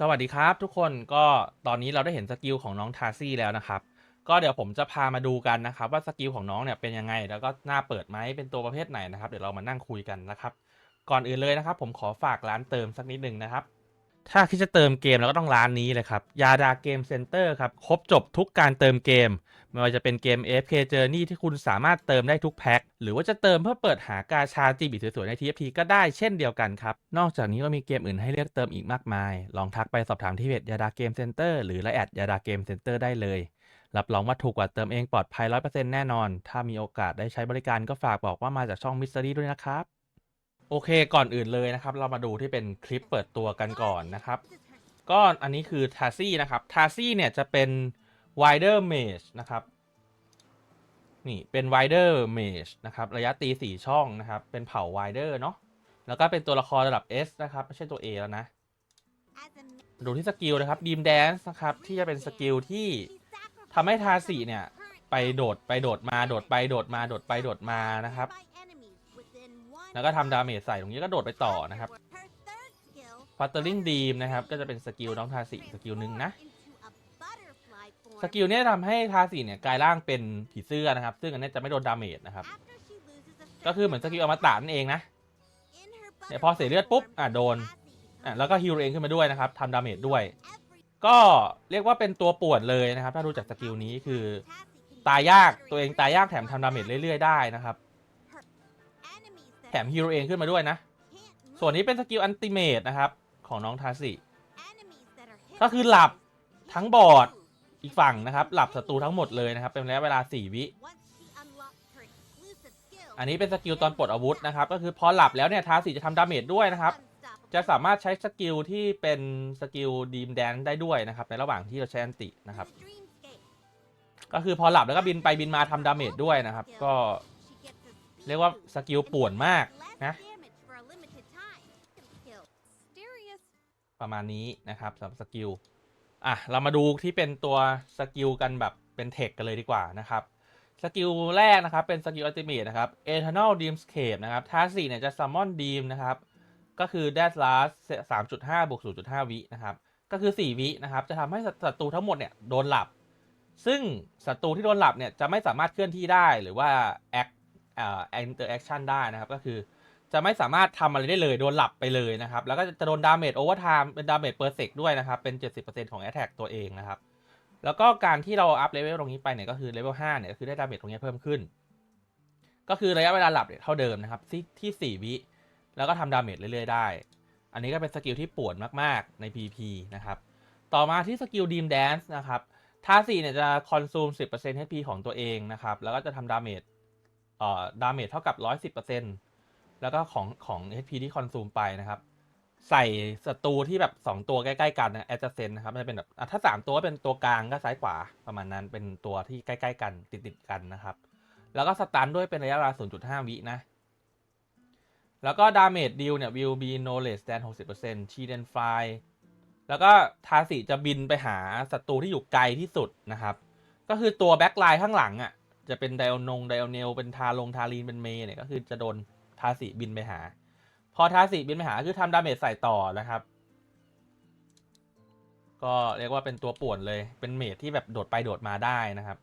สวัสดีครับทุกคนก็ตอนนี้เราได้เห็นสกิลของน้องทาซี่แล้วนะครับ ก็เดี๋ยวผมจะพามาดูกันนะครับ ว่าสกิลของน้องเนี่ยเป็นยังไง แล้วก็หน้าเปิดไหมเป็นตัวประเภทไหนนะครับ เดี๋ยวเรามานั่งคุยกันนะครับ ก่อนอื่นเลยนะครับ ผมขอฝากร้านเติมสักนิดหนึ่งนะครับ ถ้าคิดจะเติมเกมแล้วก็ต้องร้านนี้เลยครับยาดาเกมเซ็นเตอร์ครับครบจบทุกการเติมเกม ไม่ว่าจะเป็นเกม AFK Journey ที่คุณสามารถเติมได้ทุกแพ็ค หรือว่าจะเติมเพื่อเปิดหากาชาจีบีสวยๆใน TFT ก็ได้เช่นเดียวกันครับ นอกจากนี้ก็มีเกมอื่นให้เลือกเติมอีกมากมาย ลองทักไปสอบถามที่เพจยาดาเกมเซ็นเตอร์หรือไลน์แอดยาดาเกมเซ็นเตอร์ได้เลย รับรองว่าถูกกว่าเติมเองปลอดภัย 100%แน่นอน ถ้ามีโอกาสได้ใช้บริการก็ฝากบอกว่ามาจากช่องมิส t ต r y ด้วยนะครับ โอเค ก่อนอื่นเลยนะครับ เรามาดูที่เป็นคลิปเปิดตัวกันก่อนนะครับ ก็อันนี้คือทาซี่นะครับ ทาซี่เนี่ยจะเป็น wider mage นะครับนี่เป็น wider mage นะครับระยะตี 4 ช่องนะครับ เป็นเผ่า wider เนาะแล้วก็เป็นตัวละครระดับ S นะครับ ไม่ใช่ตัว A แล้วนะดูที่สกิลนะครับ beam dance นะครับ ที่จะเป็นสกิลที่ทำให้ทาสีเนี่ย ไปโดดไปโดดมาโดดไปโดดมาโดดไปโดดมานะครับ แล้วก็ทำดาเมจใส่ตรงนี้ก็โดดไปต่อนะครับ Fluttering Beam นะครับ ก็จะเป็นสกิลน้องทาสีสกิลหนึ่งนะ สกิลเนี้ยทำให้ทาสีเนี่ยกลายร่างเป็นผีเสื้อนะครับ ซึ่งอันนี้จะไม่โดนดาเมจนะครับ ก็คือเหมือนสกิลอมตะนั่นเองนะเนี่ยพอเสียเลือดปุ๊บอะโดนอะแล้วก็ฮิลเองขึ้นมาด้วยนะครับทำดาเมจด้วย ก็เรียกว่าเป็นตัวป่วนเลยนะครับ ถ้าดูจากสกิลนี้คือตายยากตัวเองตายยากแถมทำดาเมจเรื่อยๆได้นะครับ แถมฮิลเองขึ้นมาด้วยนะ ส่วนนี้เป็นสกิลอันติเมตนะครับของน้องทาสิก็คือหลับทั้งบอร์ด อีกฝั่งนะครับ หลับศัตรูทั้งหมดเลยนะครับ เป็นระยะเวลา 4 วิ อันนี้เป็นสกิลตอนปลดอาวุธนะครับ ก็คือพอหลับแล้วเนี่ยทาสิจะทำดาเมจด้วยนะครับ จะสามารถใช้สกิลที่เป็นสกิลดีมแดนได้ด้วยนะครับ ในระหว่างที่เราใช้อันตินะครับ ก็คือพอหลับแล้วก็บินไปบินมาทำดาเมจด้วยนะครับ ก็เรียกว่าสกิลป่วนมากนะประมาณนี้นะครับสำหรับสกิล อะเรามาดูที่เป็นตัวสกิลกันแบบเป็นเทคกันเลยดีกว่านะครับสกิลแรกนะครับเป็นสกิลอัลติเมทนะครับ Eternal Dreamscape นะครับท่าสี่เนี่ยจะ Summon Dream นะครับก็คือ Dash Last 3.5บวก0.5 วินะครับก็คือ 4 วินะครับจะทำให้ศัตรูทั้งหมดเนี่ยโดนหลับ ซึ่งศัตรูที่โดนหลับเนี่ยจะไม่สามารถเคลื่อนที่ได้หรือว่า act อ่า interaction ได้นะครับก็คือ จะไม่สามารถทำอะไรได้เลย โดนหลับไปเลยนะครับ แล้วก็จะโดนดาเมจโอเวอร์ไทม์เป็นดาเมจเปอร์เซกด้วยนะครับ เป็น 70%ของ Attack ตัวเองนะครับ แล้วก็การที่เราอัพเลเวลตรงนี้ไปเนี่ยก็คือเลเวล5เนี่ยก็คือได้ดาเมจตรงนี้เพิ่มขึ้น ก็คือระยะเวลาหลับเนี่ยเท่าเดิมนะครับที่ที่4วิแล้วก็ทำดาเมจเรื่อยๆได้ อันนี้ก็เป็นสกิลที่ปวดมากๆใน PP นะครับ ต่อมาที่สกิลดีมแดนซ์นะครับท่า4เนี่ยจะคอนซูม 10% HP ของตัวเองนะครับ แล้วก็จะทำดาเมจเอ่อดาเมจเท่ากับ 110% แล้วก็ของของ HP ที่คอนซูมไปนะครับ ใส่ศัตรูที่แบบ 2 ตัวใกล้ๆกันนะแอดเซนนะครับมันจะเป็นแบบอะถ้า 3 ตัวก็เป็นตัวกลางก็ซ้ายขวาประมาณนั้นเป็นตัวที่ใกล้ๆกันติดๆกันนะครับ แล้วก็สตันด้วยเป็นระยะเวลา 0.5 วินะ แล้วก็ดาเมจดิวเนี่ย will be no less than 60% she then fly แล้วก็ทาสิจะบินไปหาศัตรูที่อยู่ไกลที่สุดนะครับ ก็คือตัวแบ็คไลน์ข้างหลังอะจะเป็นไดโอนงไดโอเนลเป็นทาลงทารีนเป็นเมย์เนี่ยก็คือจะโดน ทาสิบินไปหา พอทาสิบินไปหาคือทำดาเมจใส่ต่อนะครับ ก็เรียกว่าเป็นตัวป่วนเลยเป็นเมจที่แบบโดดไปโดดมาได้นะครับ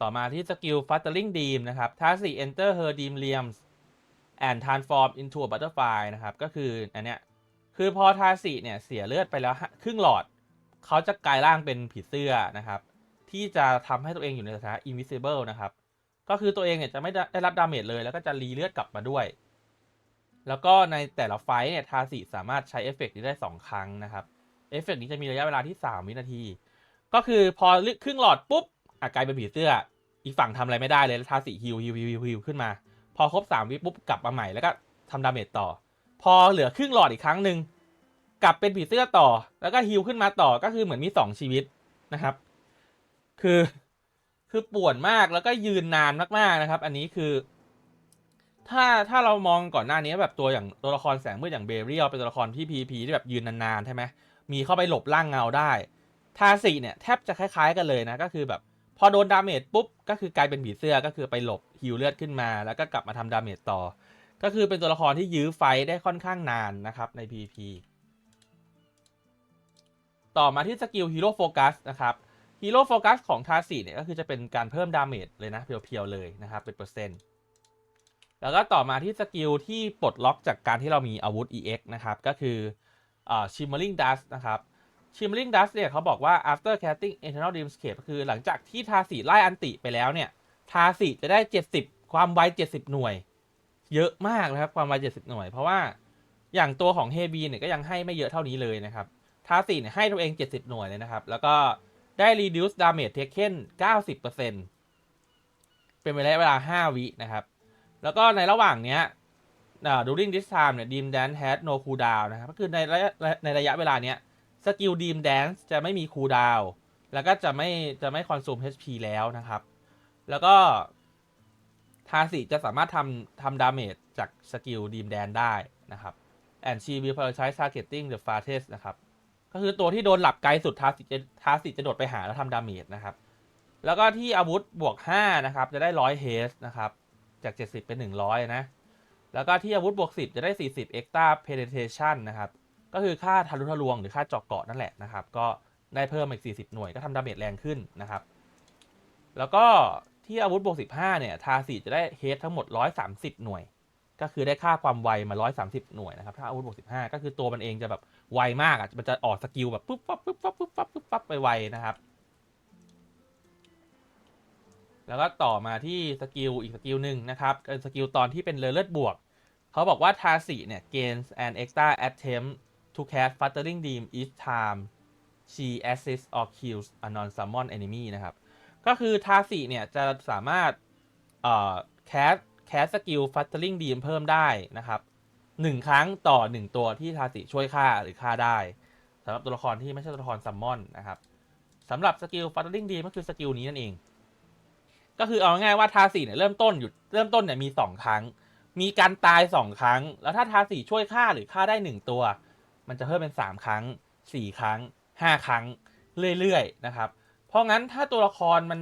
ต่อมาที่สกิล Fluttering Dream นะครับทาสิ enter her dream realms and transform into a butterfly นะครับ ก็คืออันเนี้ยคือพอทาสิเนี่ยเสียเลือดไปแล้วครึ่งหลอด เขาจะกลายร่างเป็นผีเสื้อนะครับ ที่จะทำให้ตัวเองอยู่ในสถานะ invisible นะครับ ก็คือตัวเองเนี่ยจะไม่ได้รับดาเมจเลย แล้วก็จะรีเลือดกลับมาด้วย แล้วก็ในแต่ละไฟท์เนี่ยทาสิสามารถใช้เอฟเฟกต์นี้ได้ 2 ครั้งนะครับเอฟเฟกต์นี้จะมีระยะเวลาที่ 3 วินาที ก็คือพอครึ่งหลอดปุ๊บอะกลายเป็นผีเสื้อ อีกฝั่งทำอะไรไม่ได้เลยแล้วทาสิฮิวฮิวฮิวฮิวขึ้นมา พอครบ3วิปุ๊บกลับมาใหม่แล้วก็ทำดาเมจต่อ พอเหลือครึ่งหลอดอีกครั้งหนึ่งกลับเป็นผีเสื้อต่อ แล้วก็ฮิวขึ้นมาต่อก็คือเหมือนมี 2 ชีวิตนะครับ คือ คือป่วนมากแล้วก็ยืนนานมากๆนะครับ อันนี้คือ ถ้าถ้าเรามองก่อนหน้านี้แบบตัวอย่างตัวละครแสงมืดอย่างเบเรียลเป็นตัวละครที่พีพีที่แบบยืนนานๆใช่ไหมมีเข้าไปหลบร่างเงาได้ทาสีเนี่ยแทบจะคล้ายๆกันเลยนะก็คือแบบพอโดนดาเมจปุ๊บก็คือกลายเป็นผีเสื้อก็คือไปหลบฮิวเลือดขึ้นมา แล้วก็กลับมาทำดาเมจต่อ ก็คือเป็นตัวละครที่ยื้อไฟได้ค่อนข้างนานนะครับใน PVP ต่อมาที่สกิลฮีโร่โฟกัสนะครับ ฮีโร่โฟกัสของทาสีเนี่ยก็คือจะเป็นการเพิ่มดาเมจเลยนะ เพียวๆเลยนะครับ เป็นเปอร์เซ็นต์ แล้วก็ต่อมาที่สกิลที่ปลดล็อกจากการที่เรามีอาวุธ EX นะครับ ก็คืออ่า Shimmering Dust นะครับ Shimmering Dust เนี่ยเขาบอกว่า after casting Eternal Dreamscape คือหลังจากที่ทาสีไล่อันติไปแล้วเนี่ย ทาสีจะได้ 70 ความไว 70 หน่วย เยอะมากนะครับ ความไว 70 หน่วย เพราะว่าอย่างตัวของเฮบีเนี่ยก็ยังให้ไม่เยอะเท่านี้เลยนะครับ ทาสีเนี่ยให้ตัวเอง 70 หน่วยเลยนะครับ แล้วก็ ได้ reduce damage taken 90%เป็นระยะเวลา 5 วินะครับ แล้วก็ในระหว่างเนี้ย during this time เนี่ย Deem Dance has no cooldown นะครับ ก็คือในระยะในระยะเวลาเนี้ยสกิล Deem Dance จะไม่มี cooldown แล้วก็จะไม่จะไม่ consume HP แล้วนะครับ แล้วก็ทาสิจะสามารถทำทำดาเมจจากสกิล Deem Dance ได้นะครับ and she will prioritize targeting the fastest นะครับ ก็คือตัวที่โดนหลับไกลสุดทาสิจะทาสิจะโดดไปหาแล้วทำดาเมจนะครับ แล้วก็ที่อาวุธบวก5นะครับจะได้100 h นะครับจาก 70 เป็น 100 นะ แล้วก็ที่อาวุธบวก 10 จะได้ 40 extra penetration นะครับก็คือค่าทะลุทะลวงหรือค่าเจาะเกาะนั่นแหละนะครับ ก็ได้เพิ่มอีก 40 หน่วยก็ทำดาเมจแรงขึ้นนะครับ แล้วก็ที่อาวุธบวก 15 เนี่ย ทาสีจะได้เฮดทั้งหมด 130 หน่วย ก็คือได้ค่าความไวมา 130 หน่วยนะครับ ถ้าอาวุธบวก15 ก็คือตัวมันเองจะแบบไวมากอะ มันจะออกสกิลแบบปุ๊บปั๊บปุ๊บปั๊บปุ๊บปั๊บปุ๊บปั๊บไปไวนะครับ แล้วก็ต่อมาที่สกิลอีกสกิลหนึ่งนะครับเป็นสกิลตอนที่เป็นเลเลือดบวก เขาบอกว่าทาสีเนี่ย gains an extra attempt to cast fluttering beam each time she assists or kills a non summon enemy นะครับ ก็คือทาสีเนี่ยจะสามารถเอ่อ cast cast สกิล fluttering beam เพิ่มได้นะครับหนึ่งครั้งต่อหนึ่งตัวที่ทาสีช่วยฆ่าหรือฆ่าได้สำหรับตัวละครที่ไม่ใช่ตัวละครซัมมอนนะครับสำหรับสกิล fluttering beam ก็คือสกิลนี้นั่นเอง ก็คือเอาง่ายๆว่าทาสีเนี่ยเริ่มต้นอยู่เริ่มต้นเนี่ยมีสองครั้ง มีการตายสองครั้ง แล้วถ้าทาสีช่วยฆ่าหรือฆ่าได้หนึ่งตัว มันจะเพิ่มเป็นสามครั้งสี่ครั้งห้าครั้งเรื่อยๆนะครับ เพราะงั้นถ้าตัวละครมัน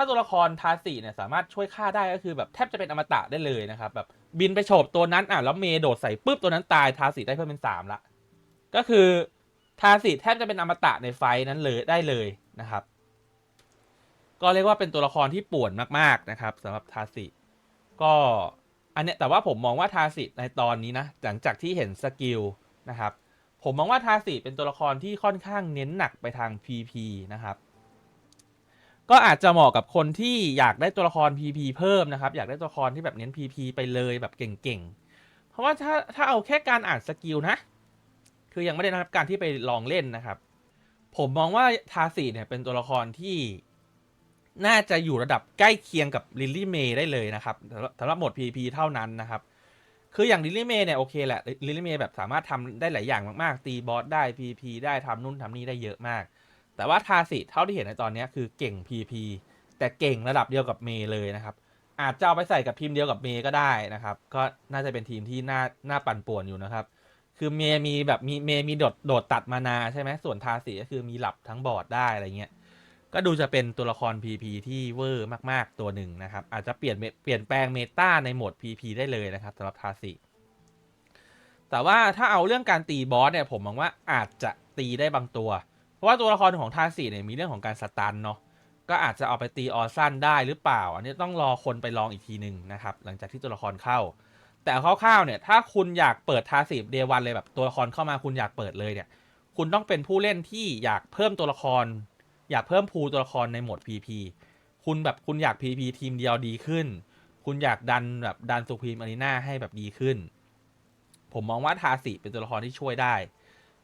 ถ้าตัวละครทาสีเนี่ยสามารถช่วยฆ่าได้ก็คือแบบแทบจะเป็นอมตะได้เลยนะครับแบบบินไปโฉบตัวนั้นอะแล้วเมย์โดดใส่ปุ๊บตัวนั้นตายทาสีได้เพิ่มเป็นสามละก็คือทาสีแทบจะเป็นอมตะในไฟนั้นเลยได้เลยนะครับ ก็เรียกว่าเป็นตัวละครที่ป่วนมากๆนะครับสำหรับทาสิก็อันเนี้ยแต่ว่าผมมองว่าทาสิในตอนนี้นะหลังจากที่เห็นสกิลนะครับผมมองว่าทาสิเป็นตัวละครที่ค่อนข้างเน้นหนักไปทาง PP นะครับ ก็อาจจะเหมาะกับคนที่อยากได้ตัวละคร PP เพิ่มนะครับ อยากได้ตัวละครที่แบบเน้น PP ไปเลยแบบเก่งๆ เพราะว่าถ้าถ้าเอาแค่การอ่านสกิลนะ คือยังไม่ได้นะครับการที่ไปลองเล่นนะครับ ผมมองว่าทาสีเนี่ยเป็นตัวละครที่น่าจะอยู่ระดับใกล้เคียงกับลิลลี่เมย์ได้เลยนะครับสำหรับหมด PP เท่านั้นนะครับ คืออย่างลิลลี่เมย์เนี่ยโอเคแหละลิลลี่เมย์แบบสามารถทำได้หลายอย่างมากๆ ตีบอสได้ PP ได้ทำนู่นทำนี่ได้เยอะมาก แต่ว่าทาสิเท่าที่เห็นในตอนนี้คือเก่ง PP แต่เก่งระดับเดียวกับเมย์เลยนะครับ อาจจะเอาไปใส่กับทีมเดียวกับเมย์ก็ได้นะครับ ก็น่าจะเป็นทีมที่น่าน่าปั่นป่วนอยู่นะครับ คือเมย์มีแบบมีเมย์มีโดดโดดตัดมานาใช่ไหมส่วนทาสีก็คือมีหลับทั้งบอร์ดได้อะไรเงี้ยก็ดูจะเป็นตัวละคร PP ที่เวอร์มาก ๆ ตัวหนึ่งนะครับ อาจจะเปลี่ยนเมเปลี่ยนแปลงเมตาในโหมด PP ได้เลยนะครับสำหรับทาสิแต่ว่าถ้าเอาเรื่องการตีบอสเนี่ยผมมองว่าอาจจะตีได้บางตัว เพราะว่าตัวละครของทาสิเนี่ยมีเรื่องของการสตันเนาะก็อาจจะเอาไปตีออซันได้หรือเปล่า อันนี้ต้องรอคนไปลองอีกทีหนึ่งนะครับ หลังจากที่ตัวละครเข้า แต่คร่าวๆเนี่ยถ้าคุณอยากเปิดทาสิเดวันเลยแบบตัวละครเข้ามาคุณอยากเปิดเลยเนี่ยคุณต้องเป็นผู้เล่นที่อยากเพิ่มตัวละคร อยากเพิ่มพูตัวละครในโหมด PP คุณแบบคุณอยาก PP ทีมเดียวดีขึ้น คุณอยากดันแบบดันสุพรีมอารีนาให้แบบดีขึ้น ผมมองว่าทาสิเป็นตัวละครที่ช่วยได้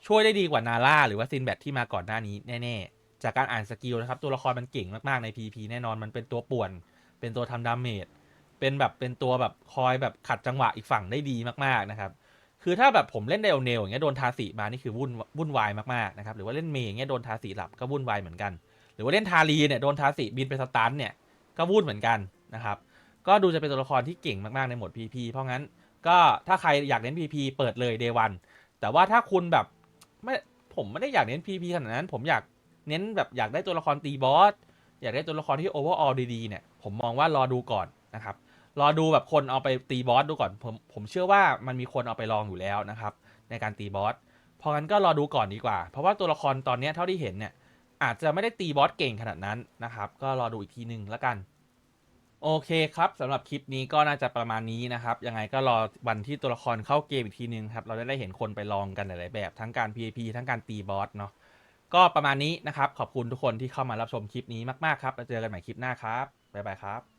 ช่วยได้ดีกว่านาร่าหรือว่าซินแบทที่มาก่อนหน้านี้แน่ๆ จากการอ่านสกิลนะครับ ตัวละครมันเก่งมากๆใน PP แน่นอนมันเป็นตัวป่วน เป็นตัวทำดาเมจเป็นแบบเป็นตัวแบบคอยแบบขัดจังหวะอีกฝั่งได้ดีมากๆนะครับคือถ้าแบบผมเล่นเดลเนลอย่างเงี้ยโดนทาสีมานี่คือวุ่นวุ่นวายมากๆนะครับหรือว่าเล่นเมย์อย่างเงี้ยโดนทาสีหลับก็วุ่นวายเหมือนกัน หรือว่าเล่นทารีเนี่ยโดนทาสีบินไปสตันเนี่ยก็วุ่นเหมือนกันนะครับก็ดูจะเป็นตัวละครที่เก่งมากๆในหมด PP เพราะงั้นก็ถ้าใครอยากเน้น PP เปิดเลย Day 1แต่ว่าถ้าคุณแบบ ไม่ผมไม่ได้อยากเน้น PP ขนาดนั้น ผมอยากเน้นแบบอยากได้ตัวละครตีบอสอยากได้ตัวละครที่ overall ดีๆเนี่ยผมมองว่ารอดูก่อนนะครับรอดูแบบคนเอาไปตีบอสดูก่อนผมผมเชื่อว่ามันมีคนเอาไปลองอยู่แล้วนะครับ ในการตีบอสเพองั้นก็รอดูก่อนดีกว่า เพราะว่าตัวละครตอนนี้เท่าที่เห็นเนี่ยอาจจะไม่ได้ตีบอสเก่งขนาดนั้นนะครับ ก็รอดูอีกทีหนึ่งแล้วกัน โอเคครับสำหรับคลิปนี้ก็น่าจะประมาณนี้นะครับ ยังไงก็รอวันที่ตัวละครเข้าเกมอีกทีนึงครับ เราได้ได้เห็นคนไปลองกันหลายๆแบบ ทั้งการ PVP ทั้งการตีบอสเนาะก็ประมาณนี้นะครับ ขอบคุณทุกคนที่เข้ามารับชมคลิปนี้มากๆครับแล้วเจอกันใหม่คลิปหน้าครับบ๊ายบายครับ